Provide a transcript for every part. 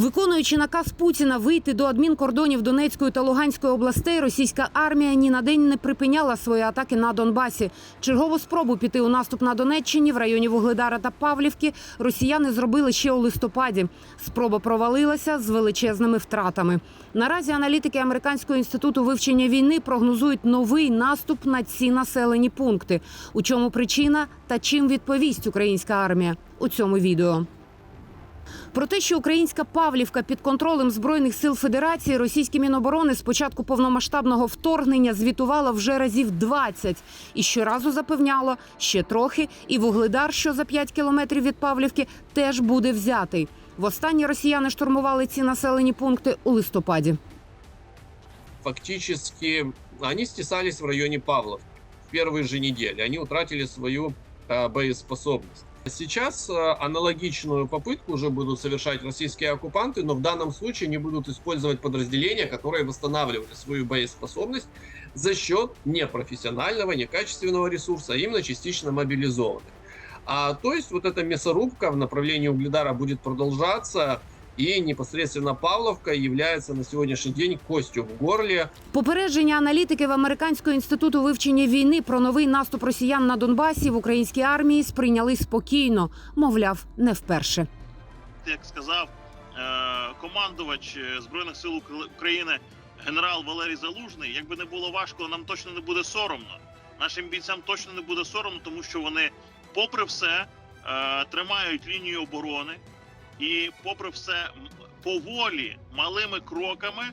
Виконуючи наказ Путіна вийти до адмінкордонів Донецької та Луганської областей, російська армія ні на день не припиняла свої атаки на Донбасі. Чергову спробу піти у наступ на Донеччині в районі Вугледара та Павлівки росіяни зробили ще у листопаді. Спроба провалилася з величезними втратами. Наразі аналітики Американського інституту вивчення війни прогнозують новий наступ на ці населені пункти. У чому причина та чим відповість українська армія у цьому відео. Про те, що українська Павлівка під контролем збройних сил Федерації, російське міноборони з початку повномасштабного вторгнення звітувала вже разів 20 і щоразу запевняло ще трохи, і вугледар, що за 5 кілометрів від Павлівки, теж буде взятий. Востаннє росіяни штурмували ці населені пункти у листопаді. фактически они стесались в районе Павлов в первые же недели. Они утратили свою э. Сейчас э, аналогичную попытку уже будут совершать российские оккупанты, но в данном случае они будут использовать подразделения, которые восстанавливали свою боеспособность за счет непрофессионального, некачественного ресурса, а именно частично мобилизованных. А, то есть вот эта мясорубка в направлении Угледара будет продолжаться, и непосредственно Павловка является на сегодняшний день костью в горле Попередження аналітиків Американського інституту вивчення війни про новий наступ росіян на Донбасі в українській армії сприйняли спокійно, мовляв, не вперше. як сказав е, командувач е, збройних сил України генерал Валерій Залужний, якби не було важко, нам точно не буде соромно. Нашим бійцям точно не буде соромно, тому що вони, попри все, е, тримають лінію оборони і, попри все, поволі малими кроками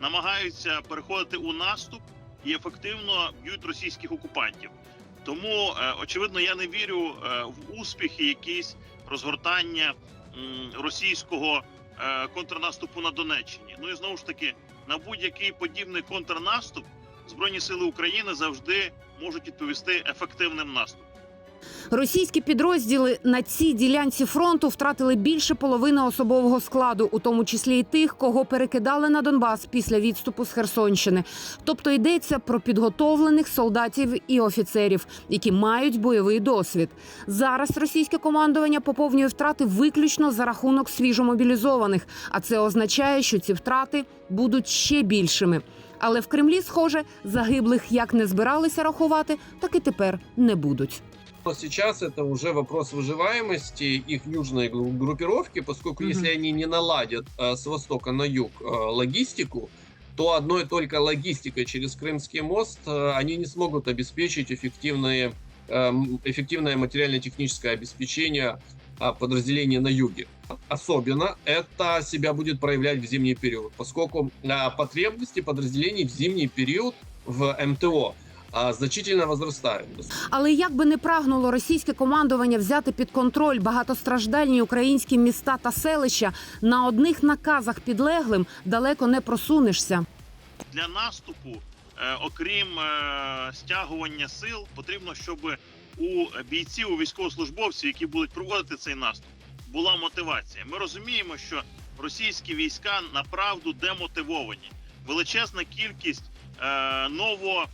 намагаються переходити у наступ і ефективно б'ють російських окупантів. Тому, е, очевидно, я не вірю е, в успіхи якісь розгортання російського е, контрнаступу на Донеччині. Ну і знову ж таки, на будь-який подібний контрнаступ Збройні сили України завжди можуть відповісти ефективним наступом. Російські підрозділи на цій ділянці фронту втратили більше половини особового складу, у тому числі і тих, кого перекидали на Донбас після відступу з Херсонщини. Тобто йдеться про підготовлених солдатів і офіцерів, які мають бойовий досвід. Зараз російське командування поповнює втрати виключно за рахунок свіжомобілізованих, а це означає, що ці втрати будуть ще більшими. Але в Кремлі, схоже, загиблих як не збиралися рахувати, так і тепер не будуть. Но сейчас это уже вопрос выживаемости их южной гру- группировки, поскольку Мгм. если они не наладят э, с востока на юг э, логистику, то одной только логистикой через Крымский мост э, они не смогут обеспечить эффективное, эм, эффективное материально-техническое обеспечение а, подразделений на юге. Особенно это себя будет проявлять в зимний период, поскольку а, потребности подразделений в зимний период в МТО значительно возрастают. Але як би не прагнуло російське командування взяти під контроль багатостраждальні українські міста та селища, на одних наказах підлеглим далеко не просунешся. Для наступу, е, окрім е, стягування сил, потрібно, щоб у бійців, у військовослужбовців, які будуть проводити цей наступ, була мотивація. Ми розуміємо, що російські війська направду демотивовані. Величезна кількість е, ново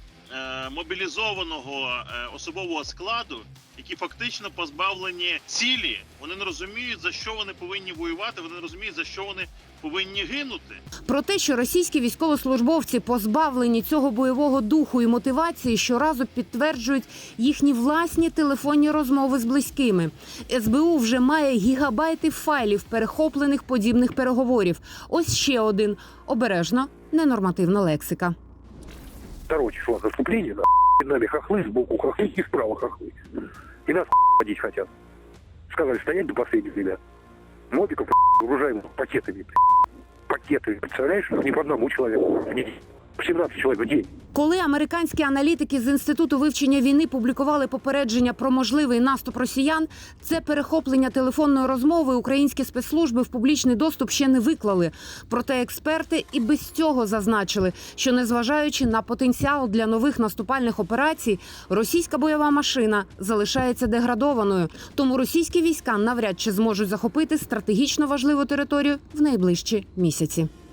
мобілізованого е, особового складу, які фактично позбавлені цілі. Вони не розуміють за що вони повинні воювати. Вони не розуміють за що вони повинні гинути. Про те, що російські військовослужбовці позбавлені цього бойового духу і мотивації, щоразу підтверджують їхні власні телефонні розмови з близькими. СБУ вже має гігабайти файлів перехоплених подібних переговорів. Ось ще один обережно ненормативна лексика. Второго числа наступления, да, перед нами хохлы сбоку, хохлы и справа хохлы. И нас водить хотят. Сказали стоять до последних ребят. Мобиков вооружаем пакетами. Пакеты. Представляешь, не по одному человеку. в день. 17 человек в день. Коли американські аналітики з інституту вивчення війни публікували попередження про можливий наступ росіян, це перехоплення телефонної розмови українські спецслужби в публічний доступ ще не виклали. Проте експерти і без цього зазначили, що незважаючи на потенціал для нових наступальних операцій, російська бойова машина залишається деградованою. Тому російські війська навряд чи зможуть захопити стратегічно важливу територію в найближчі місяці.